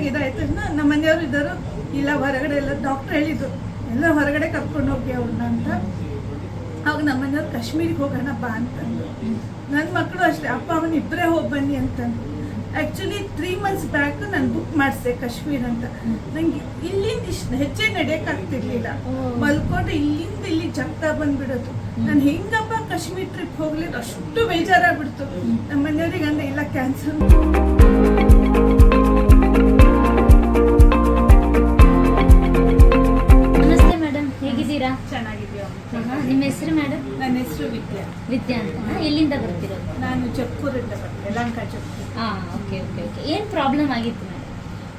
ಆಗಿ ಇದಾಯ್ತು. ನಮ್ಮ ಮನೆಯವರು ಇದ್ದರು. ಇಲ್ಲ ಹೊರಗಡೆ ಎಲ್ಲ ಡಾಕ್ಟರ್ ಹೇಳಿದ್ರು ಎಲ್ಲ ಹೊರಗಡೆ ಕರ್ಕೊಂಡು ಹೋಗಿ ಅವ್ರನ್ನ ಅಂತ. ಅವಾಗ ನಮ್ಮ ಮನೆಯವ್ರು ಕಾಶ್ಮೀರಿಗೆ ಹೋಗೋಣ ಬಾ ಅಂತಂದ್ರು. ನನ್ನ ಮಕ್ಕಳು ಅಷ್ಟೇ ಅಪ್ಪ ಅವನು ಇಬ್ಬರೇ ಹೋಗಿ ಬನ್ನಿ ಅಂತಂದು ಆ್ಯಕ್ಚುಲಿ ತ್ರೀ ಮಂತ್ಸ್ ಬ್ಯಾಕ್ ನಾನು ಬುಕ್ ಮಾಡಿಸಿದೆ ಕಾಶ್ಮೀರ್ ಅಂತ. ನಂಗೆ ಇಲ್ಲಿಂದ ಇಷ್ಟು ಹೆಜ್ಜೆ ನಡೆಯೋಕ್ಕಾಗ್ತಿರ್ಲಿಲ್ಲ. ಮಲ್ಕೊಂಡು ಇಲ್ಲಿಂದ ಇಲ್ಲಿ ಜಗ್ತಾ ಬಂದ್ಬಿಡೋದು. ನಾನು ಹೆಂಗಪ್ಪ ಕಾಶ್ಮೀರ್ ಟ್ರಿಪ್ ಹೋಗ್ಲಿ ಅಷ್ಟು ಬೇಜಾರಾಗ್ಬಿಡ್ತು. ನಮ್ಮ ಮನೆಯವ್ರಿಗೆ ಅಂದ್ರೆ ಇಲ್ಲ ಕ್ಯಾನ್ಸಲ್ ಹೇಗಿದ್ದೀರಾ ಚೆನ್ನಾಗಿದ್ಯಾ ನಿಮ್ಮ ಹೆಸರು ಮೇಡಮ್ ನನ್ನ ಹೆಸರು ವಿದ್ಯಾ. ವಿದ್ಯಾ ಅಂತ. ಎಲ್ಲಿಂದ ಬರ್ತಿರೋದು ನಾನು ಚಕ್ಕೂರಿಂದ ಬರ್ತೀನಿ ಲಂಕಾ ಜಕ್ಕೂರು ಹಾಂ ಓಕೆ ಓಕೆ ಓಕೆ ಏನು ಪ್ರಾಬ್ಲಮ್ ಆಗಿತ್ತು ಮೇಡಮ್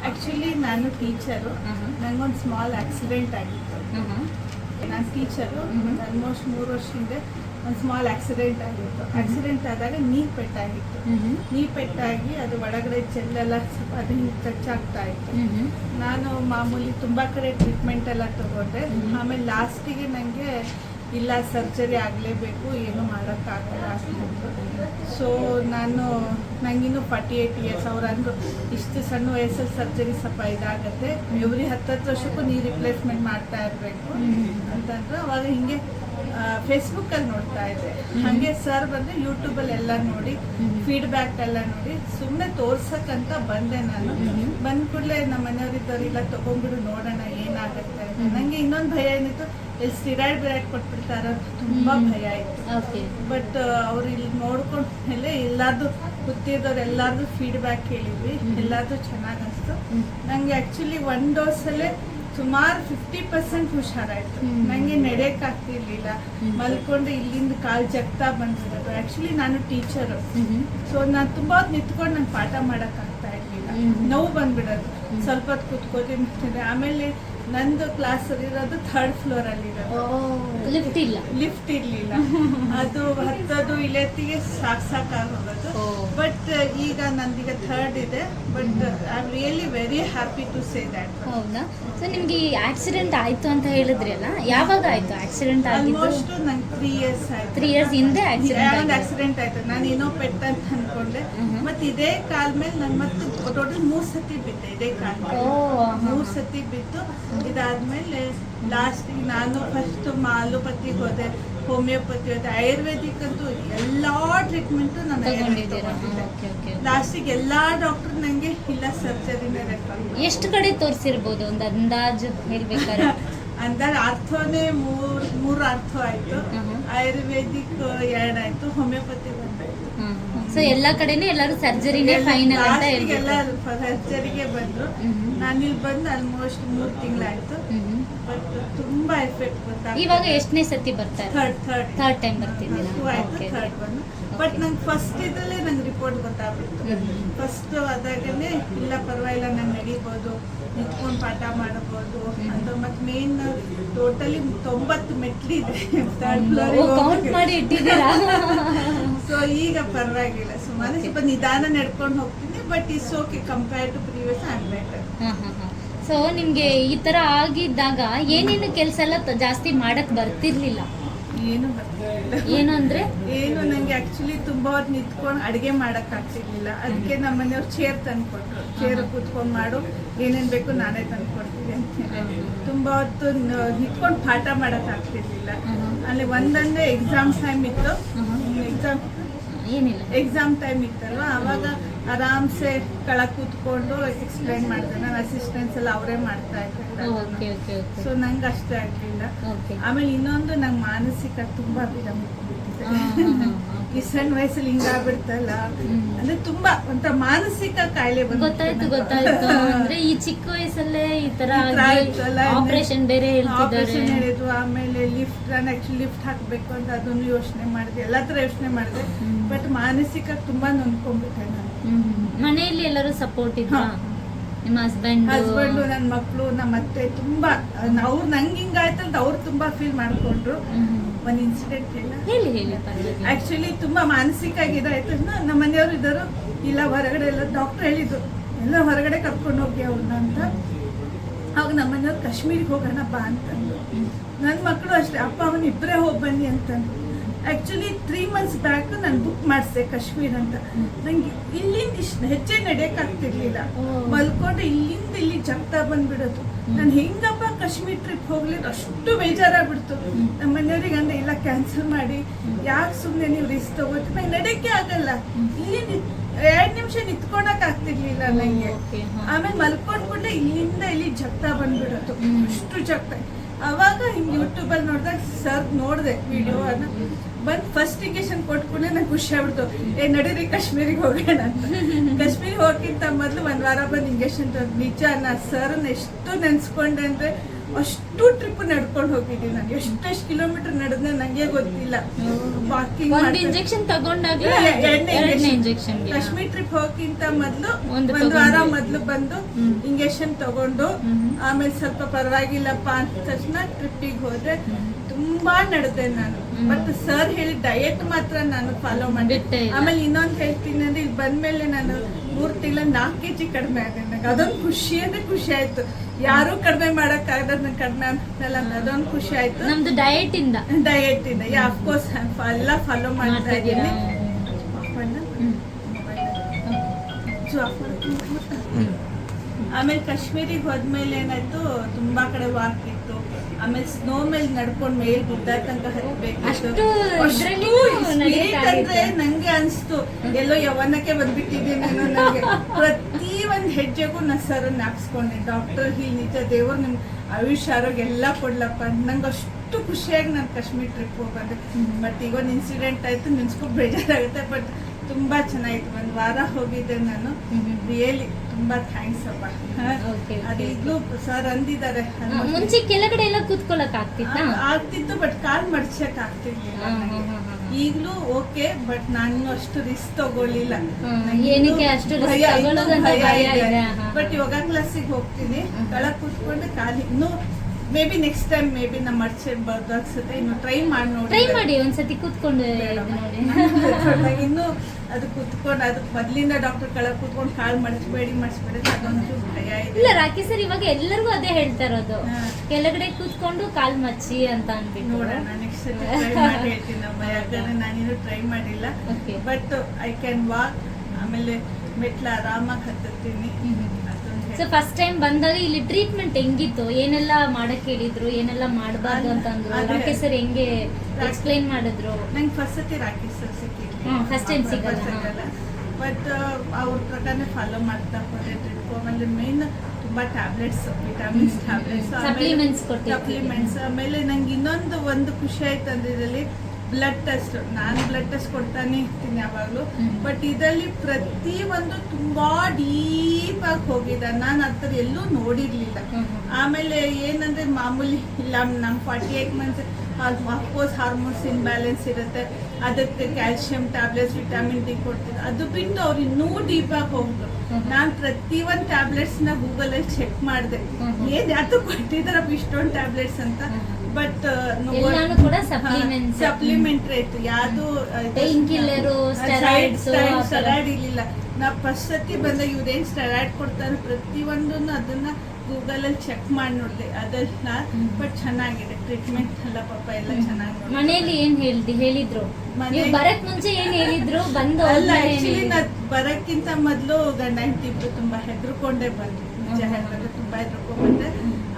ಆ್ಯಕ್ಚುಲಿ ನಾನು ಟೀಚರು ನನಗೊಂದು ನಂಗೊಂದು ಸ್ಮಾಲ್ ಆಕ್ಸಿಡೆಂಟ್ ಆಗಿತ್ತು. ನಾನು ಟೀಚರು. ಆಲ್ಮೋಸ್ಟ್ ಮೂರು ವರ್ಷ ಹಿಂದೆ ಒಂದು ಸ್ಮಾಲ್ ಆಕ್ಸಿಡೆಂಟ್ ಆಗಿತ್ತು. ಆಕ್ಸಿಡೆಂಟ್ ಆದಾಗ ನೀರು ಪೆಟ್ಟಾಗಿತ್ತು. ನೀರು ಪೆಟ್ಟಾಗಿ ಅದು ಒಳಗಡೆ ಚೆಲ್ಲೆಲ್ಲ ಸ್ವಲ್ಪ ಅದು ಟಚ್ ಆಗ್ತಾ ಇತ್ತು. ನಾನು ಮಾಮೂಲಿ ತುಂಬ ಕಡೆ ಟ್ರೀಟ್ಮೆಂಟ್ ಎಲ್ಲ ತಗೊಂಡೆ. ಆಮೇಲೆ ಲಾಸ್ಟಿಗೆ ನನಗೆ ಇಲ್ಲ, ಸರ್ಜರಿ ಆಗಲೇಬೇಕು, ಏನು ಮಾಡೋಕ್ಕಾಗಲ್ಲ ಸೊ ನಾನು ನನಗಿನ್ನೂ ಫಾರ್ಟಿ ಏಯ್ಟ್ ಇಯರ್ಸ್ ಅವ್ರು ಅಂದರು ಇಷ್ಟು ಸಣ್ಣ ವಯಸ್ಸಲ್ಲಿ ಸರ್ಜರಿ ಸ್ವಲ್ಪ ಇದಾಗತ್ತೆ ಎವ್ರಿ ಹತ್ತತ್ತು ವರ್ಷಕ್ಕೂ ನೀ ರಿಪ್ಲೇಸ್ಮೆಂಟ್ ಮಾಡ್ತಾ ಇರಬೇಕು ಅಂತಂದ್ರೆ. ಅವಾಗ ಹಿಂಗೆ ಫೇಸ್ಬುಕ್ಕಲ್ಲಿ ನೋಡ್ತಾ ಇದ್ದೆ. ಹಾಗೆ ಸರ್ ಬಂದು ಯೂಟ್ಯೂಬಲ್ಲಿ ಎಲ್ಲ ನೋಡಿ ಫೀಡ್ಬ್ಯಾಕ್ ಎಲ್ಲ ನೋಡಿ ಸುಮ್ಮನೆ ತೋರ್ಸಕ್ಕಂತ ಬಂದೆ ನಾನು. ಬಂದ ಕೂಡಲೇ ನಮ್ಮ ಮನೆಯವರಿದ್ದವ್ರು ಇಲ್ಲ, ತಗೊಂಡ್ಬಿಡು, ನೋಡೋಣ, ಏನಾಗುತ್ತೆ ನನಗೆ ಇನ್ನೊಂದು ಭಯ ಏನಿತ್ತು ಇಲ್ಲಿ ಸ್ಟಿರಾಯ್ಡ್ ಬಿರಾಯ್ಡ್ ಕೊಟ್ಬಿಡ್ತಾರ ತುಂಬಾ ಭಯ ಆಯ್ತು. ಓಕೆ ಬಟ್ ಅವ್ರು ಇಲ್ಲಿ ನೋಡ್ಕೊಂಡ ಮೇಲೆ ಎಲ್ಲಾರ್ದು ಗೊತ್ತಿದ್ದವ್ರು ಎಲ್ಲಾರ್ದು ಫೀಡ್ಬ್ಯಾಕ್ ಕೇಳಿದ್ವಿ ಎಲ್ಲಾದ್ರೂ ಎಲ್ಲಾರ್ದು ಚೆನ್ನಾಗಿ ಅನಿಸ್ತು. ನಂಗೆ ಆಕ್ಚುಲಿ ಒನ್ ಡೋಸಲ್ಲೇ ಸುಮಾರು ಫಿಫ್ಟಿ ಪರ್ಸೆಂಟ್ ಹುಷಾರಾಯ್ತು. ನಂಗೆ ನಡೆಯಕ್ ಆಗ್ತಿರ್ಲಿಲ್ಲ ಮಲ್ಕೊಂಡು ಇಲ್ಲಿಂದ ಕಾಲು ಜಗ್ತಾ ಬಂದಿರೋದು. ಆಕ್ಚುಲಿ ನಾನು ಟೀಚರು ಸೊ ನಾನು ತುಂಬಾ ಹೊತ್ತು ನಿಂತ್ಕೊಂಡು ನಂಗೆ ಪಾಠ ಮಾಡಕ್ ಆಗ್ತಾ ಇರ್ಲಿಲ್ಲ. ನೋವು ಬಂದ್ಬಿಡೋದು. ಸ್ವಲ್ಪ ಹೊತ್ತು ಕೂತ್ಕೋತೀನಿ ಆಮೇಲೆ ನಂದು ಕ್ಲಾಸ್ ಇರೋದು ಥರ್ಡ್ ಫ್ಲೋರ್ ಅಲ್ಲಿ ಇರೋದು. ಲಿಫ್ಟ್ ಇಲ್ಲ. ಲಿಫ್ಟ್ ಇರ್ಲಿಲ್ಲ. ಅದು ಹತ್ತದು ಇಲೆತ್ತಿಗೆ ಸಾಕ್ ಸಾಕಾಗಿ ಹೋಗೋದು ಓ. ಬಟ್ ಈಗ ನಂದೀಗ ಥರ್ಡ್ ಇದೆ. But I am really very happy to say that ಹೌದಾ? ಸೊ ನಿಮ್ಗೆ ಈ ಆಕ್ಸಿಡೆಂಟ್ ಆಯ್ತು ಅಂತ ಹೇಳಿದ್ರಿ ಅಲ್ಲ ಯಾವಾಗ ಆಯ್ತು ಆಕ್ಸಿಡೆಂಟ್ ಆಲ್ಮೋಸ್ಟ್ ನಂಗೆ ತ್ರೀ ಇಯರ್ಸ್ ಆಯ್ತು. ತ್ರೀ ಇಯರ್ಸ್ ಹಿಂದೆ ಆಕ್ಸಿಡೆಂಟ್ ಆಕ್ಸಿಡೆಂಟ್ ಆಯ್ತು. ನಾನು ಏನೋ ಪೆಟ್ಟ ಅಂತ ಅನ್ಕೊಂಡೆ. ಮತ್ತೆ ಇದೇ ಕಾಲ್ ಮೇಲೆ ನನ್ನ ಮತ್ತೆ ಟೋಟಲ್ ಮೂರ್ ಸತಿ ಬಿದ್ದೆ. ಇದೇ ಮೂರ್. ಸತಿ ಬಿತ್ತು. ಇದಾದ್ಮೇಲೆ ಲಾಸ್ಟ್ ನಾನು ಫಸ್ಟ್ ಅಲೋಪತಿಗೆ ಹೋದೆ ಹೋಮಿಯೋಪತಿ ಹೋದೆ ಆಯುರ್ವೇದಿಕ್ ಅಂತೂ ಎಲ್ಲಾ ಟ್ರೀಟ್ಮೆಂಟ್ ನಾನು ಲಾಸ್ಟಿಗೆ ಎಲ್ಲಾ ಡಾಕ್ಟರ್ ನಂಗೆ ಇಲ್ಲ ಸರ್ಜರಿನ ರೆಫರ್ ಎಷ್ಟು ಕಡೆ ತೋರಿಸಿರ್ಬೋದು? ಒಂದು ಅಂದಾಜು ಹೇಳ್ಬೇಕಾದ್ರೆ? ಅಂದಾಗ ಅರ್ಥನೇ ಮೂರ್ ಮೂರು ಅರ್ಥ ಆಯ್ತು. ಆಯುರ್ವೇದಿಕ್ ಎರಡಾಯ್ತು ಹೋಮಿಯೋಪತಿ ಒಂದಾಯ್ತು ಸೊ ಎಲ್ಲಾ ಕಡೆನೇ ಎಲ್ಲರೂ ಸರ್ಜರಿನೇ ಫೈನಲ್ ಅಂತ ಎಲ್ಲ ಸರ್ಜರಿಗೆ ಬಂದ್ರು. ಮ್ಹೂ. ನಾನು ಇಲ್ಲಿ ಬಂದು ಆಲ್ಮೋಸ್ಟ್ ಮೂರು ತಿಂಗಳಾಯ್ತು. ಬಟ್ ತುಂಬಾ ಎಫೆಕ್ಟ್ ಬರ್ತಾ ಇವಾಗ ಎಷ್ಟನೇ ಸತಿ ಬರ್ತಾ ಥರ್ಡ್ ಥರ್ಡ್ ಥರ್ಡ್ ಟೈಮ್ ಬರ್ತಿದ್ದೀರಾ? ಓಕೆ ಥರ್ಡ್ ಬಂದು ಬಟ್ ನಂಗೆ ಫಸ್ಟ್ ಇದರಲ್ಲೇ ನಂಗೆ ರಿಪೋರ್ಟ್ ಗೊತ್ತಾಗ್ಬಿಡ್ತು. ಫಸ್ಟ್ ಆದಾಗಲೇ ಇಲ್ಲ ಪರವಾಗಿಲ್ಲ ನಂಗೆ ನಡಿಬೋದು. ನಿಂತ್ಕೊಂಡು ಪಾಠ ಮಾಡಬಹುದು ಅಂತ. ಮತ್ತೆ ಮೇನ್ ಟೋಟಲಿ ತೊಂಬತ್ತು ಮೆಟ್ಲಿದೆ ಕೌಂಟ್ ಮಾಡಿ ಇಟ್ಟಿದ್ದೀರಾ? ಸೊ ಈಗ ಪರವಾಗಿಲ್ಲ. ಸುಮಾರು ಸ್ವಲ್ಪ ನಿಧಾನ ನಡ್ಕೊಂಡು ಹೋಗ್ತೀನಿ but is okay compare to previous and better so ನಿಮ್ಗೆ ಈ ತರ ಆಗಿದ್ದಾಗ ಏನೇನು ಕೆಲಸ ಎಲ್ಲ ಜಾಸ್ತಿ ಮಾಡಕ್ ಬರ್ತಿರ್ಲಿಲ್ಲ? ಏನು ಬರ್ತಿರ್ಲಿಲ್ಲ ಏನು ಅಂದ್ರೆ? ಏನು ನಂಗೆ ಆಕ್ಚುಲಿ ತುಂಬಾ ಹೊತ್ತು ನಿಂತ್ಕೊಂಡು ಅಡಿಗೆ ಮಾಡಕ್ ಆಗ್ತಿರ್ಲಿಲ್ಲ. ಅದಕ್ಕೆ ನಮ್ಮ ಮನೆಯವ್ರು ಚೇರ್ ತಂದ್ಕೊಟ್ರು ಚೇರ್ ಕೂತ್ಕೊಂಡು ಮಾಡು ಏನೇನ್ ಬೇಕು ನಾನೇ ತಂದ್ಕೊಡ್ತೀನಿ ಅಂತ ಹೇಳಿ ತುಂಬಾ ಹೊತ್ತು ನಿಂತ್ಕೊಂಡು ಪಾಠ ಮಾಡಕ್ ಆಗ್ತಿರ್ಲಿಲ್ಲ. ಅಲ್ಲಿ ಒಂದಂದ್ರೆ ಎಕ್ಸಾಮ್ ಟೈಮ್ ಇತ್ತು. ಎಕ್ಸಾಮ್ ಏನಿಲ್ಲ. ಎಕ್ಸಾಮ್ ಟೈಮ್ ಇತ್ತಲ್ವಾ? ಅವಾಗ ಆರಾಮ್ಸೆ ಕಳ ಕೂತ್ಕೊಂಡು ಎಕ್ಸ್ಪ್ಲೈನ್ ಮಾಡ್ತಾರೆ ನನ್ನ ಅಸಿಸ್ಟೆನ್ಸ್ ಎಲ್ಲ ಅವರೇ ಮಾಡ್ತಾ ಇರ್ತಾರೆ ಸೊ ನಂಗೆ ಅಷ್ಟೇ ಆಗ್ಲಿಲ್ಲ. ಆಮೇಲೆ ಇನ್ನೊಂದು ನಂಗೆ ಮಾನಸಿಕ ತುಂಬಾ ವಿಳಂಬ. ಈ ಸಣ್ಣ ವಯಸ್ಸಲ್ಲಿ ಹಿಂಗಾಗ್ಬಿಡ್ತಲ್ಲ. ಅಂದ್ರೆ ತುಂಬಾ ಒಂಥರ ಮಾನಸಿಕ ಕಾಯಿಲೆ ಗೊತ್ತಾಯ್ತು ಗೊತ್ತಾಯ್ತು. ಅಂದ್ರೆ ಈ ಚಿಕ್ಕ ವಯಸ್ಸಲ್ಲೇ ಈ ತರ ಆಪರೇಷನ್ ಬೇರೆ ಆಪರೇಷನ್ ಹೇಳಿದ್ರು ಆಮೇಲೆ ಲಿಫ್ಟ್ ನಾನು ಆಕ್ಚುಲಿ ಲಿಫ್ಟ್ ಹಾಕ್ಬೇಕು ಅಂತ ಅದನ್ನು ಯೋಚನೆ ಮಾಡಿದೆ. ಎಲ್ಲಾ ತರ ಯೋಚನೆ ಮಾಡಿದೆ. ಬಟ್ ಮಾನಸಿಕ ತುಂಬಾ ನೊಂದ್ಕೊಂಡ್ಬಿಟ್ಟೆ ನಾನು. ಮನೆಯಲ್ಲಿ ಎಲ್ಲರೂ ಸಪೋರ್ಟ್ ಇದ್ರು? ನಿಮ್ಮ ಹಸ್ಬೆಂಡ್ ಹಸ್ಬೆಂಡ್ ನನ್ನ ಮಕ್ಕಳು ನಮ್ಮ ಅತ್ತೆ ತುಂಬಾ ಅವ್ರು ನಂಗೆ ಹಿಂಗಾಯ್ತು ಅಂತ ಅವ್ರು ತುಂಬಾ ಫೀಲ್ ಮಾಡ್ಕೊಂಡ್ರು. ಒಂದ್ ಇನ್ಸಿಡೆಂಟ್ ಹೇಳಿ ಹೇಳಿ ಆಕ್ಚುಲಿ ತುಂಬಾ ಮಾನಸಿಕ ನ- ನಮ್ಮ ಮನೆಯವರು ಇದ್ದರು. ಇಲ್ಲ ಹೊರಗಡೆ ಎಲ್ಲ ಡಾಕ್ಟರ್ ಹೇಳಿದ್ರು ಎಲ್ಲ ಹೊರಗಡೆ ಕರ್ಕೊಂಡು ಹೋಗಿ ಅವ್ರನ್ನ ಅಂತ. ಅವಾಗ ನಮ್ಮ ಮನೆಯವ್ರು ಕಾಶ್ಮೀರಿಗೆ ಹೋಗೋಣ ಬಾ ಅಂತಂದ್ರು. ನನ್ನ ಮಕ್ಕಳು ಅಷ್ಟೇ. ಅಪ್ಪ ಅವನು ಇಬ್ಬರೇ ಹೋಗಿ ಬನ್ನಿ ಅಂತಂದ್ರು. ಆ್ಯಕ್ಚುಲಿ ತ್ರೀ ಮಂತ್ಸ್ ಬ್ಯಾಕ್ ನಾನು ಬುಕ್ ಮಾಡಿಸಿದೆ ಕಾಶ್ಮೀರ್ ಅಂತ. ನಂಗೆ ಇಲ್ಲಿಂದ ಇಷ್ಟು ಹೆಜ್ಜೆ ನಡೆಯೋಕ್ಕಾಗ್ತಿರ್ಲಿಲ್ಲ ಇಲ್ಲಿಂದ ಮಲ್ಕೊಂಡು ಇಲ್ಲಿಂದ ಬಂದ್ಬಿಡೋದು. ನಾನು ಹೆಂಗಪ್ಪ ಕಾಶ್ಮೀರ್ ಟ್ರಿಪ್ ಹೋಗ್ಲಿ ಅಷ್ಟು ಬೇಜಾರಾಗ್ಬಿಡ್ತು. ನಮ್ಮ ಮನೆಯವ್ರಿಗೆ ಅಂದ್ರೆ ಇಲ್ಲ ಕ್ಯಾನ್ಸಲ್ ಮಾಡಿ. ಯಾಕೆ ಸುಮ್ಮನೆ ನೀವು ರಿಸ್ಕ್ ತಗೋತೀವಿ ನಂಗೆ ನಡೆಯಕ್ಕೆ ಆಗಲ್ಲ. ಇಲ್ಲಿ ಎರಡು ನಿಮಿಷ ನಿತ್ಕೊಳಕ್ ಆಗ್ತಿರ್ಲಿಲ್ಲ ನಂಗೆ. Okay, ಹಾ. ಆಮೇಲೆ ಮಲ್ಕೊಂಡ್ಬಿಟ್ಟೆ ಇಲ್ಲಿಂದ ಇಲ್ಲಿ ಜಗ್ತಾ ಬಂದ್ಬಿಡೋದು. ಅಷ್ಟು ಜಗ್ತಾ. ಅವಾಗ ಹಿಂಗ್ ಯೂಟ್ಯೂಬ್ ಅಲ್ಲಿ ನೋಡಿದಾಗ ಸರ್ ನೋಡಿದೆ ವಿಡಿಯೋ ಅನ್ನ ಬಂದ್ ಫಸ್ಟ್ ಇಂಗೇಶನ್ ಕೊಟ್ಕೊಂಡೆ ನಂಗೆ ಖುಷಿ ಆಗ್ಬಿಡ್ತು. ಏ, ನಡೀರಿ, ಕಾಶ್ಮೀರಿಗೆ ಹೋಗೋಣ ಕಾಶ್ಮೀರಿಗೆ ಹೋಗಿಂತ ಮೊದ್ಲು ಒಂದ್ ವಾರ ಬಂದ್ ಇಂಗೇಶನ್ ನಿಜ ನಾ ಸರ್ ಎಷ್ಟು ನೆನ್ಸ್ಕೊಂಡೆ ಅಂದ್ರೆ ಅಷ್ಟು ಟ್ರಿಪ್ ನಡ್ಕೊಂಡು ಹೋಗಿದ್ದೀನಿ ನಾನು. ಎಷ್ಟೆಷ್ಟು ಕಿಲೋಮೀಟರ್ ನಡೆದ್ನೆ ನಂಗೆ ಗೊತ್ತಿಲ್ಲ. ವಾಕಿಂಗ್ ಒಂದ್ ಇಂಜೆಕ್ಷನ್ ತಗೊಂಡಾಗ ಎರಡನೇ ಎರಡನೇ ಇಂಜೆಕ್ಷನ್ ಕಾಶ್ಮೀರ್ ಟ್ರಿಪ್ ಹೋಗಿಂತ ಮೊದ್ಲು ಒಂದು ವಾರ. ಮೊದ್ಲು ಬಂದು ಇಂಜೆಕ್ಷನ್ ತಗೊಂಡು ಆಮೇಲೆ ಸ್ವಲ್ಪ ಪರವಾಗಿಲ್ಲಪ್ಪ ಅಂದ ತಕ್ಷಣ ಟ್ರಿಪ್ಪಿಗೆ ಹೋದ್ರೆ ತುಂಬಾ ನಡೆದೆ ನಾನು. ಬಟ್ ಸರ್ ಹೇಳಿ ಡಯಟ್ ಮಾತ್ರ ನಾನು ಫಾಲೋ ಮಾಡಿ ಆಮೇಲೆ ಇನ್ನೊಂದು ಹೇಳ್ತೀನಿ ಅಂದ್ರೆ ಇಲ್ಲಿ ಬಂದ್ಮೇಲೆ ನಾನು ಮೂರ್ ತಿಂಗಳ ನಾಲ್ಕು ಕೆಜಿ ಕಡಿಮೆ ಆಗಿದೆ ಅದೊಂದು ಖುಷಿ ಅಂದ್ರೆ ಖುಷಿ ಆಯ್ತು. ಯಾರು ಕಡಿಮೆ ಮಾಡಕ್ ಆಗದ್ ಕಡಿಮೆ ಅಂತಲ್ಲ ಅದೊಂದು ಖುಷಿ ಆಯ್ತು. ನಮ್ದು ಡಯಟ್ ಇಂದ. ಡಯಟ್ ಇಂದ. ಯಾ ಅಫ್ಕೋರ್ಸ್ ಎಲ್ಲ ಫಾಲೋ ಮಾಡ್ತಾ ಇದ್ದೀನಿ. ಆಮೇಲೆ ಕಾಶ್ಮೀರಿಗೆ ಹೋದ್ಮೇಲೆ ಏನಾಯ್ತು? ತುಂಬಾ ಕಡೆ ವಾಕ್ ಇತ್ತು. ಆಮೇಲೆ ಸ್ನೋ ಮೇಲೆ ನಡ್ಕೊಂಡ್ ಮೇಲ್ ಗುಡ್ಡ ತನಕ ನಡೆಯಕ್ಕಾಗಿತ್ತು. ಅಂದ್ರೆ ನಂಗೆ ಅನ್ಸ್ತು. ಎಲ್ಲೋ ಯವನಕ್ಕೆ ಬಂದ್ಬಿಟ್ಟಿದ್ದೀನಿ ನಾನು ನನಗೆ ಪ್ರತಿ ಒಂದ್ ಹೆಜ್ಜೆಗೂ ನಾ ಸರ್ ಹಾಕ್ಸ್ಕೊಂಡೆ ಡಾಕ್ಟರ್ ಹೀಗೆ ನಿಜ ದೇವ್ರು ನಿಮ್ ಆಯುಷ್ ಆರೋಗ್ಯ ಎಲ್ಲ ಕೊಡ್ಲಪ್ಪ. ನಂಗೆ ಅಷ್ಟು ಖುಷಿಯಾಗಿ ನಾನು ಕಾಶ್ಮೀರ್ ಟ್ರಿಪ್ ಹೋಗೋದು ಬಟ್ ಈಗ ಒಂದು ಇನ್ಸಿಡೆಂಟ್ ಆಯ್ತು ನೆನ್ಸ್ಕೊಂಡು ಬೇಜಾರಾಗುತ್ತೆ ಬಟ್ ತುಂಬಾ ಚೆನ್ನಾಗಿತ್ತು. ಒಂದ್ ವಾರ ಹೋಗಿದ್ದೆ ನಾನು. ರಿಯಲಿ ತುಂಬಾ ಥ್ಯಾಂಕ್ಸ್ ಅಪ್ಪ. ಅದು ಈಗಲೂ ಸರ್ ಅಂದಿದ್ದಾರೆ ಮುಂಚೆ ಕೆಳಗಡೆ ಎಲ್ಲ ಕೂತ್ಕೊಳಕ್ ಆಗ್ತಿತ್ತಾ? ಆಗ್ತಿತ್ತು ಬಟ್ ಕಾಲ್ ಮಡ್ಚಕ್ ಆಗ್ತಿರ್ಲಿಲ್ಲ. ಈಗ್ಲೂ ಓಕೆ ಬಟ್ ನಾನು ಅಷ್ಟು ರಿಸ್ಕ್ ತಗೊಳ್ಳಿಲ್ಲ. ಏನಕ್ಕೆ ಅಷ್ಟು ಭಯ, ಇದೆ. ಬಟ್ ಯೋಗ ಕ್ಲಾಸಿಗೆ ಹೋಗ್ತೀನಿ. ಕಳ ಕೆಳಗ್ ಕೂತ್ಕೊಂಡು ಕಾಲಿ ಇನ್ನೂ maybe next time maybe ನಮ್ಮ ಮಡ್ಚಬಹುದು ಅನ್ಸುತ್ತೆ ಇನ್ನು ಟ್ರೈ ಮಾಡಿ ನೋಡಿ. ಟ್ರೈ ಮಾಡಿ ಒಂದ್ಸತಿ ಕೂತ್ಕೊಂಡು ನೋಡಿ. ಇನ್ನು ಅದು ಕೂತ್ಕೊಂಡು ಅದು ಮೊದ್ಲಿಂದ ಡಾಕ್ಟರ್ ಕೆಳಗ್ ಕೂತ್ಕೊಂಡು ಕಾಲ್ ಮಡಚಬೇಡಿ ಮಡಚಬೇಡಿ ಅದೊಂದು ಭಯ ಇದೆ. ಇಲ್ಲ ರಾಕಿ ಸರ್ ಇವಾಗ ಎಲ್ಲರಿಗೂ ಅದೇ ಹೇಳ್ತಾ ಇರೋದು. ಕೆಳಗಡೆ ಕೂತ್ಕೊಂಡು ಕಾಲ್ ಮಚ್ಚಿ ಅಂತ ಅನ್ಬಿಟ್ಟು ನೋಡೋಣ ನೆಕ್ಸ್ಟ್ ಟ್ರೈ ಮಾಡಿ ಹೇಳ್ತೀನಿ ನಮ್ಮ ಯಾಕಂದ್ರೆ ನಾನಿನ್ನು ಟ್ರೈ ಮಾಡಿಲ್ಲ. ಬಟ್ ಐ ಕ್ಯಾನ್ ವಾಕ್ ಆಮೇಲೆ ಮೆಟ್ಲ ಆರಾಮಾಗಿ ಹತ್ತುತ್ತೀನಿ. ಅದೊಂದು ಸೊ ಫಸ್ಟ್ ಟೈಮ್ ಬಂದಾಗ ಇಲ್ಲಿ ಟ್ರೀಟ್ಮೆಂಟ್ ಹೆಂಗಿತ್ತು ಏನೆಲ್ಲ ಮಾಡಕ್ ಹೇಳಿದ್ರು ಏನೆಲ್ಲ ಮಾಡಬಾರ್ದು ಅಂತ ಅಂದ್ರು ಅದೇ. ರಾಕೇಶ್ ಸರ್ ಹೆಂಗೆ ಎಕ್ಸ್ಪ್ಲೈನ್ ಮಾಡಿದ್ರು ನಂಗೆ ಫಸ್ಟ್ ಸತಿ ರಾಕೇಶ್ ಸರ್ ಸಿಕ್ಕಿಲ್ಲ ಹ್ಮ್, first time ಹಾ. ಬಟ್ ಅವ್ರ ಪ್ರಕಾರನೇ ಫಾಲೋ ಮಾಡ್ತಾ ಹೋದೆ ಟ್ರಿಪ್ ಆಮೇಲೆ ಮೇನ್ ತುಂಬಾ ಟ್ಯಾಬ್ಲೆಟ್ಸ್ ವಿಟಮಿನ್ಸ್ ಟ್ಯಾಬ್ಲೆಟ್ಸ್ Supplements ಕೊಟ್ಟಿರ್ತೀವಿ. ಸಪ್ಲಿಮೆಂಟ್ಸ್ ಆಮೇಲೆ ನಂಗೆ ಇನ್ನೊಂದು ಒಂದು ಖುಷಿ ಆಯ್ತು ಅಂದ್ರೆ ಇದರಲ್ಲಿ ಬ್ಲಡ್ ಟೆಸ್ಟ್ ನಾನು ಬ್ಲಡ್ ಟೆಸ್ಟ್ ಕೊಡ್ತಾನೆ ಇರ್ತೀನಿ ಯಾವಾಗಲೂ. ಬಟ್ ಇದರಲ್ಲಿ ಪ್ರತಿ ಒಂದು ತುಂಬಾ ಡೀಪ್ ಆಗಿ ಹೋಗಿದೆ. ನಾನು ಆ ಥರ ಎಲ್ಲೂ ನೋಡಿರ್ಲಿಲ್ಲ. ಆಮೇಲೆ ಏನಂದ್ರೆ ಮಾಮೂಲಿ ಇಲ್ಲ ನಮ್ forty eight months of course hormones imbalance ಇರುತ್ತೆ. ಅದಕ್ಕೆ ಕ್ಯಾಲ್ಸಿಯಂ ಟ್ಯಾಬ್ಲೆಟ್ಸ್ ವಿಟಮಿನ್ ಡಿ ಕೊಡ್ತಿದ್ರು ಅದು ಬಿಟ್ಟು ಅವ್ರು ಇನ್ನೂ ಡೀಪ್ ಆಗಿ ಹೋಗ್ರು ನಾನು ಪ್ರತಿ ಒಂದು ಟ್ಯಾಬ್ಲೆಟ್ಸ್ನ ಗೂಗಲ್ ಅಲ್ಲಿ ಚೆಕ್ ಮಾಡಿದೆ. ಏನ್ ಯಾತು ಕೊಟ್ಟಿದಾರಪ್ಪ ಇಷ್ಟೊಂದು ಟ್ಯಾಬ್ಲೆಟ್ಸ್ ಅಂತ. ಬಟ್ ಎಲ್ಲಾನು ಕೂಡ ಸಪ್ಲಿಮೆಂಟ್ ಸಪ್ಲಿಮೆಂಟ್ರಿ ಇತ್ತು ಯಾವುದು ಪೇನ್ steroids, ಸ್ಟೆರಾಯ್ಡ್. ಸ್ಟೆರಾಯ್ಡ್ ಇರ್ಲಿಲ್ಲ. ನಾ ಫಸ್ಟ್ ಸತಿ ಬಂದ ಇವ್ರೇನ್ ಸ್ಟೆರಾಯ್ಡ್ ಕೊಡ್ತಾರೆ ಪ್ರತಿಯೊಂದನ್ನು ಅದನ್ನ ಗೂಗಲ್ ಅಲ್ಲಿ ಚೆಕ್ ಮಾಡಿ ನೋಡಿದೆ. ಅದನ್ನ ಬಟ್ ಚೆನ್ನಾಗಿದೆ. ಟ್ರೀಟ್ಮೆಂಟ್ ಎಲ್ಲ ಪಾಪ ಎಲ್ಲ ಚೆನ್ನಾಗಿ. ಮನೇಲಿ ಏನ್ ಹೇಳ್ದಿ ಹೇಳಿದ್ರು? ನೀವು ಬರಕ್ ಮುಂಚೆ ಏನ್ ಹೇಳಿದ್ರು? ಬಂದು ಅಲ್ಲ ಆಕ್ಚುಲಿ ನಾ ಹೇಳಿದ್ರು? ಬರಕ್ಕಿಂತ ಮೊದ್ಲು ಗಂಡ ಹೆಂಡತಿ ಇಬ್ರು ತುಂಬಾ ಹೆದರ್ಕೊಂಡೇ ಬಂದ್ರು ನಿಜ ಹ್ಮ್. ತುಂಬಾ ಹೆದರ್ಕೊಂಡ್ ಬಂದೆ.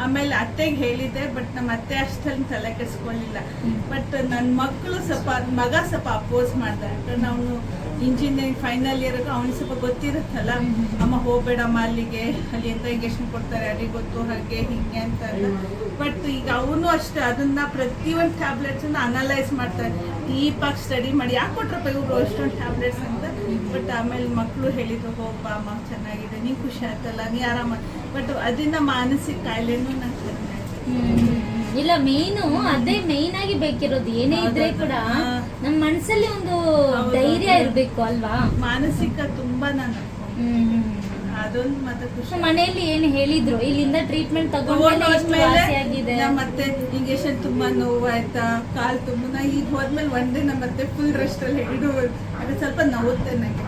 ಆಮೇಲೆ ಅತ್ತೆಗೆ ಹೇಳಿದ್ದೆ ಬಟ್ ನಮ್ಮ ಅತ್ತೆ ಅಷ್ಟಲ್ಲಿ ತಲೆ ಕೆಸ್ಕೊಳ್ಳಿಲ್ಲ ಬಟ್ ನನ್ನ ಮಕ್ಕಳು ಸ್ವಲ್ಪ, ಮಗ ಸ್ವಲ್ಪ ಅಪೋಸ್ ಮಾಡ್ದ ಯಾಕಂದ್ರೆ ಅವನು ಇಂಜಿನಿಯರಿಂಗ್ ಫೈನಲ್ ಇಯರ್ ಅವ್ನಿಗೆ ಸ್ವಲ್ಪ ಗೊತ್ತಿರುತ್ತಲ್ಲ. ಅಮ್ಮ ಹೋಗ್ಬೇಡಮ್ಮ ಅಲ್ಲಿಗೆ, ಅಲ್ಲಿ ಎಂತ ಇಂಜೆಕ್ಷನ್ ಕೊಡ್ತಾರೆ, ಅಲ್ಲಿ ಗೊತ್ತು, ಹಾಗೆ, ಹಿಂಗೆ ಅಂತ ಬಟ್ ಈಗ ಅವನು ಅಷ್ಟೇ, ಅದನ್ನ ಪ್ರತಿಯೊಂದು ಟ್ಯಾಬ್ಲೆಟ್ಸ್ ಅನಲೈಸ್ ಮಾಡ್ತಾರೆ. ಡೀಪ್ ಆಗಿ ಸ್ಟಡಿ ಮಾಡಿ, ಯಾಕೆ ಕೊಟ್ರಪ್ಪ ಇವರು ಅಷ್ಟೊಂದು ಟ್ಯಾಬ್ಲೆಟ್ಸ್ ಅಂತ? ಬಟ್ ಆಮೇಲೆ ಮಕ್ಕಳು ಹೇಳಿದ್ರು, ಹೋಗ್ಬಾ ಅಮ್ಮ, ಚೆನ್ನಾಗಿದೆ ನೀ ಖುಷಿ ಆಯ್ತಲ್ಲ, ನೀ ಆರಾಮ ಬಟ್ ಅದರಿಂದ ಮಾನಸಿಕ ಕಾಯಿಲೆನೂ ನಂಗೆ. ಇಲ್ಲ ಮೇನು ಅದೇ ಮೇನ್ ಆಗಿ ಬೇಕಿರೋದು. ಏನೇ ಇದ್ರೆ ಕೂಡ ನಮ್ಮ ನಮ್ ಮನ್ಸಲ್ಲಿ ಒಂದು ಧೈರ್ಯ ಇರ್ಬೇಕು ಅಲ್ವಾ? ಮಾನಸಿಕ ತುಂಬಾ ನಾನು ಅದೊಂದು ಮತ್ತೆ ಖುಷಿ. ಮನೆಯಲ್ಲಿ ಏನ್ ಹೇಳಿದ್ರು? ಇಲ್ಲಿಂದ ಟ್ರೀಟ್ಮೆಂಟ್ ತಗೊಂಡ್ಮೇಲೆ ಮತ್ತೆ ಇಂಜೆಕ್ಷನ್ ತುಂಬಾ ನೋವು ಆಯ್ತಾ ಕಾಲ್ ತುಂಬ ಈಗ ಹೋದ್ಮೇಲೆ ಒಂದೇ ನಮ್ಮ ಮತ್ತೆ ಫುಲ್ ರೆಸ್ಟ್ ಅಲ್ಲಿ ಹಿಡಿದು ಅದು ಸ್ವಲ್ಪ ನೋವುತ್ತೆ ನಂಗೆ.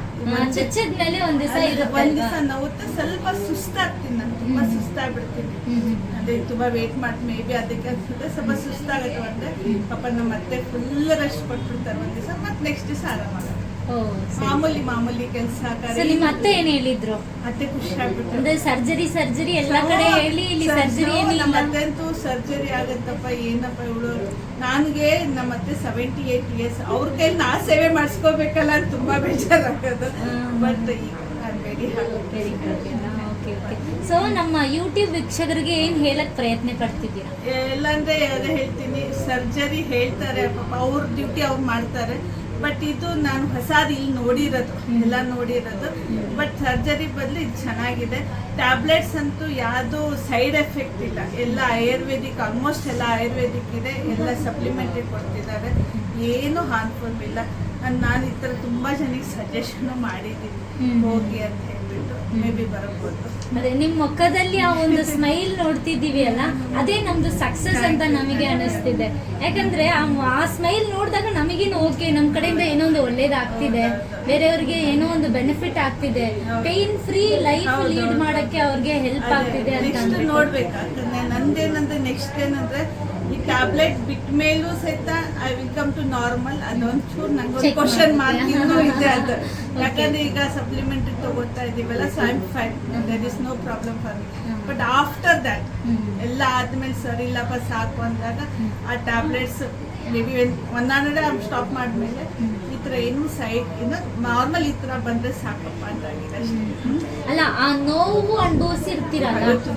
ಚುಚ್ಚಿದ್ಮೇಲೆ ಒಂದ್ ದಿವಸ ಒಂದ್? ದಿವಸ ನೋವುತ್ತೆ ಸ್ವಲ್ಪ ಸುಸ್ತಾಗ್ತೀನಿ ನಾನು ತುಂಬಾ. ಸುಸ್ತಾಗ್ಬಿಡ್ತೀನಿ. ಅದೇ ತುಂಬಾ ವೇಟ್ ಮಾಡಿ ಮೇ ಬಿ ಅದಕ್ಕೆ ಅನ್ಸುತ್ತೆ ಸ್ವಲ್ಪ ಸುಸ್ತಾಗುತ್ತೆ ಅಂದ್ರೆ ಪಾಪ ನಮ್ಮ ಮತ್ತೆ ಫುಲ್ ರಶ್ ಕೊಟ್ಬಿಡ್ತಾರೆ ಒಂದ್ ದಿವಸ ಮತ್ತೆ ನೆಕ್ಸ್ಟ್ ದಿವಸ ಆರಾಮಾಗುತ್ತೆ ಸರಿ ಮಾಮೂಲಿ ಮಾಮೂಲಿ ಕೆಲಸ ನಿಮ್ಮ ಅತ್ತೆ ಏನ್ ಹೇಳಿದ್ರು? ಅತ್ತೆ ಖುಷಿ ಆಗ್ಬಿಟ್ಟು ಅಂದ್ರೆ ಸರ್ಜರಿ ಸರ್ಜರಿ ಎಲ್ಲಾ ಕಡೆ ಹೇಳಿ ಇಲ್ಲಿ ಸರ್ಜರಿ ನಮ್ಮ ಅತ್ತೆಂತೂ ಸರ್ಜರಿ ಆಗತ್ತಪ್ಪ ಏನಪ್ಪ ಇವಳು? ನನಗೆ ನಮ್ಮ ಅತ್ತೆ ಸೆವೆಂಟಿ ಏಟ್ ಇಯರ್ಸ್ ಅವ್ರ ಕೈ ನಾ ಸೇವೆ ಮಾಡಿಸ್ಕೋಬೇಕಲ್ಲ ಅಂತ ತುಂಬಾ ಬೇಜಾರಾಗೋದು. ಬಟ್ ಸೊ ನಮ್ಮ ಯೂಟ್ಯೂಬ್ ವೀಕ್ಷಕರಿಗೆ ಏನ್ ಹೇಳಕ್ ಪ್ರಯತ್ನ ಪಡ್ತಿದ್ದೀರಾ? ಎಲ್ಲಂದ್ರೆ ಅದೇ ಹೇಳ್ತೀನಿ ಸರ್ಜರಿ ಹೇಳ್ತಾರೆ ಪಾಪ ಅವ್ರ ಡ್ಯೂಟಿ ಅವ್ರು ಮಾಡ್ತಾರೆ. ಬಟ್ ಇದು ನಾನು ಹೊಸದು ಇಲ್ಲಿ ನೋಡಿರೋದು ಎಲ್ಲ ನೋಡಿರೋದು. ಬಟ್ ಸರ್ಜರಿ ಬದಲು ಇದು ಚೆನ್ನಾಗಿದೆ. ಟ್ಯಾಬ್ಲೆಟ್ಸ್ ಅಂತೂ ಯಾವುದು ಸೈಡ್ ಎಫೆಕ್ಟ್ ಇಲ್ಲ. ಎಲ್ಲ ಆಯುರ್ವೇದಿಕ್ ಆಲ್ಮೋಸ್ಟ್ ಎಲ್ಲ ಆಯುರ್ವೇದಿಕ್ ಇದೆ. ಎಲ್ಲ ಸಪ್ಲಿಮೆಂಟ್ರಿ ಕೊಡ್ತಿದ್ದಾರೆ. ಏನು ಹಾರ್ಮ್ಫುಲ್ ಇಲ್ಲ. ನಾನು ಈ ಥರ ತುಂಬ ಜನಕ್ಕೆ ಸಜೆಷನ್ ಮಾಡಿದ್ದೀನಿ. ಹೋಗಿ ಅಂತ ಮೇ ಬಿ ಬರಬಹುದು. ಅದೇ ನಿಮ್ಮ ಮುಖದಲ್ಲಿ ಆ ಒಂದು ಸ್ಮೈಲ್ ನೋಡ್ತಿದ್ದೀವಿ ಅಲ್ಲ ಅದೇ ನಮ್ದು ಸಕ್ಸಸ್ ಅಂತ ನಮಗೆ ಅನಿಸ್ತಿದೆ. ಯಾಕಂದ್ರೆ ಆ ಸ್ಮೈಲ್ ನೋಡಿದಾಗ ನಮಗೇನು ಓಕೆ ನಮ್ ಕಡೆಯಿಂದ ಏನೋ ಒಂದು ಒಳ್ಳೇದಾಗ್ತಿದೆ ಬೇರೆಯವ್ರಿಗೆ ಏನೋ ಒಂದು ಬೆನಿಫಿಟ್ ಆಗ್ತಿದೆ. ಪೇನ್ ಫ್ರೀ ಲೈಫ್ ಲೀಡ್ ಮಾಡಕ್ಕೆ ಅವ್ರಿಗೆ ಹೆಲ್ಪ್ ಆಗ್ತಿದೆ ಅಂತ ನೋಡ್ಬೇಕು. ನೋಡ್ಬೇಕಾಗ್ತದೆ ನಂದೇನಂದ್ರೆ ನೆಕ್ಸ್ಟ್ ಏನಂದ್ರೆ ಈ ಟ್ಯಾಬ್ಲೆಟ್ ಬಿಟ್ಟ ಮೇಲೂ ಸಹಿತ I will come to normal ಅದೊಂಚೂರು ನಂಗೆ ಒಂದು Check ಕ್ವಶನ್? ಮಾರ್ಕ್ ಇನ್ನೂ ಇದೆ ಅದು. ಯಾಕಂದ್ರೆ ಈಗ ಸಪ್ಲಿಮೆಂಟ್ ತಗೋತಾ ಇದೀವಲ್ಲ so fine there is no problem for me but after that ಎಲ್ಲ ಆದ್ಮೇಲೆ ಸರಿ ಇಲ್ಲಪ್ಪ ಸಾಕು ಅಂದಾಗ ಆ ಟ್ಯಾಬ್ಲೆಟ್ಸ್ ಮೇ ಬಿ ಒಂದಾನಡೆ ಸ್ಟಾಪ್ ಮಾಡಿದ್ಮೇಲೆ. ಈ ಥರ ಏನು ಸೈಡ್ ಇನ್ನು ನಾರ್ಮಲ್ ಈ ಥರ ಬಂದ್ರೆ ಸಾಕಪ್ಪ ಅಷ್ಟೇ ಅಲ್ಲ ಆ ನೋವು ಅನುಭವಿಸಿರ್ತೀರಲ್ಲ ಅದು.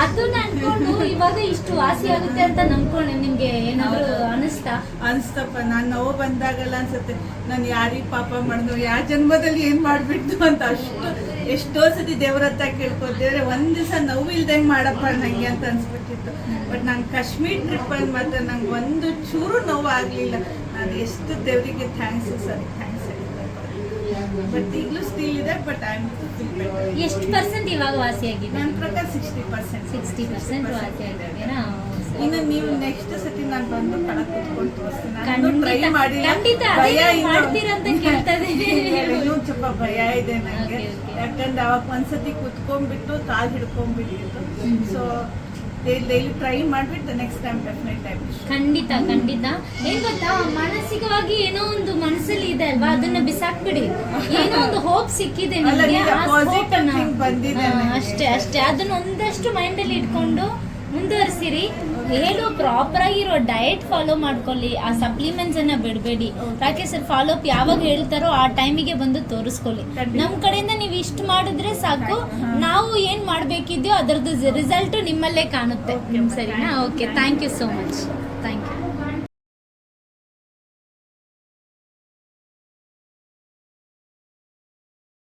ಅದನ್ನ ಅನ್ಕೊಂಡು ಇವಾಗ ಇಷ್ಟು ವಾಸಿ ಆಗುತ್ತೆ ಅಂತ ನಂಬ್ಕೊಂಡೆ ನಿಮ್ಗೆ ಏನಾದ್ರು. ಅನಿಸ್ತಾ? ಅನಿಸ್ತಪ್ಪ ನಾನು ನೋವು ಬಂದಾಗಲ್ಲ ಅನ್ಸುತ್ತೆ. ನಾನು ಯಾರಿಗೆ ಪಾಪ ಮಾಡಿದ್ರು ಯಾವ ಜನ್ಮದಲ್ಲಿ ಏನ್ ಮಾಡ್ಬಿಟ್ಟು ಅಂತ ಅಷ್ಟು ಎಷ್ಟೋ ಸತಿ ದೇವ್ರ ಹತ್ರ ಕೇಳ್ಕೊತಿದ್ರೆ ಒಂದ್ ದಿವಸ ನೋವು ಇಲ್ದಂಗೆ ಮಾಡಪ್ಪ ನಂಗೆ ಅಂತ ಅನ್ಸ್ಬಿಟ್ಟಿತ್ತು. ಬಟ್ ನಾನು ಕಾಶ್ಮೀರ್ ಟ್ರಿಪ್ ಅಲ್ಲಿ ಮಾತ್ರ ನಂಗೆ ಒಂದು ಚೂರು ನೋವು ಆಗ್ಲಿಲ್ಲ. ನಾನು ಎಷ್ಟು ದೇವರಿಗೆ ಥ್ಯಾಂಕ್ಸ್ ಸರ್ ಥ್ಯಾಂಕ್ಸ್ ಬಟ್ ಈಗಲೂ ಸ್ಟಿಲ್ ಇದೆ ಬಟ್ ಐ ಆಮ್ ಎಷ್ಟು ಪರ್ಸೆಂಟ್ ಇವಾಗ ವಾಸಿ ಆಗಿದೆ ನನ್ನ ಪ್ರಕಾರ ಸಿಕ್ಸ್ಟಿ ಪರ್ಸೆಂಟ್ ಸಿಕ್ಸ್ಟಿ ಪರ್ಸೆಂಟ್ ವಾಸಿ ಆಗಿದೆ ಇನ್ನು ನೀವು ನೆಕ್ಸ್ಟ್ ಸತಿ ನಾನು ಬಂದು ಕಳ ಕುತ್ಕೊಂಡು ತೋರಿಸ್ತೀನಿ. ಖಂಡಿತ, ಅದೇ ಮಾಡ್ತೀರಂತ. ಇನ್ನೂ ಸ್ವಲ್ಪ ಭಯ ಇದೆ ನನಗೆ. ಯಾಕಂದ್ರೆ ಅವಾಗ ಒಂದ್ಸತಿ ಕುತ್ಕೊಂಡ್ಬಿಟ್ಟು ಕಾಲು ಹಿಡ್ಕೊಂಡ್ಬಿಟ್ಟಿತ್ತು. ಸೊ ಡೈಲಿ ಟ್ರೈ ಮಾಡ್ಬಿಟ್ಟು ನೆಕ್ಸ್ಟ್ ಟೈಮ್ ಡೆಫಿನೆಟ್ ಖಂಡಿತ ಖಂಡಿತ. ಏನ್ ಗೊತ್ತಾ? ಮಾನಸಿಕವಾಗಿ ಏನೋ ಒಂದು ಮನಸ್ಸಲ್ಲಿ ಇದೆ ಅಲ್ವಾ? ಅದನ್ನ ಬಿಸಾಕ್ಬಿಡಿ. ಏನೋ ಒಂದು ಹೋಪ್ ಸಿಕ್ಕಿದೆ ನಿಮಗೆ. ಅಷ್ಟೇ ಅಷ್ಟೇ. ಅದನ್ನ ಒಂದಷ್ಟು ಮೈಂಡ್ ಅಲ್ಲಿ ಇಟ್ಕೊಂಡು ಮುಂದುವರಿಸಿರಿ. ಹೇಳು ಪ್ರಾಪರ್ ಆಗಿರೋ ಡಯಟ್ ಫಾಲೋ ಮಾಡ್ಕೊಳ್ಳಿ. ಆ ಸಪ್ಲಿಮೆಂಟ್ಸ್ ಅನ್ನ ಬಿಡಬೇಡಿ. ರಾಕೇಶ್ ಸರ್ ಫಾಲೋ ಅಪ್ ಯಾವಾಗ ಹೇಳ್ತಾರೋ ಆ ಟೈಮಿಗೆ ಬಂದು ತೋರಿಸ್ಕೊಳ್ಳಿ. ನಮ್ಮ ನಮ್ ಕಡೆಯಿಂದ ನೀವು ಇಷ್ಟು ಮಾಡಿದ್ರೆ ಸಾಕು. ನಾವು ಏನ್ ಮಾಡ್ಬೇಕಿದ್ಯೋ ಅದರದ್ದು ರಿಸಲ್ಟ್ ನಿಮ್ಮಲ್ಲೇ ಕಾಣುತ್ತೆ. ಸರಿನಾ? Okay thank you so much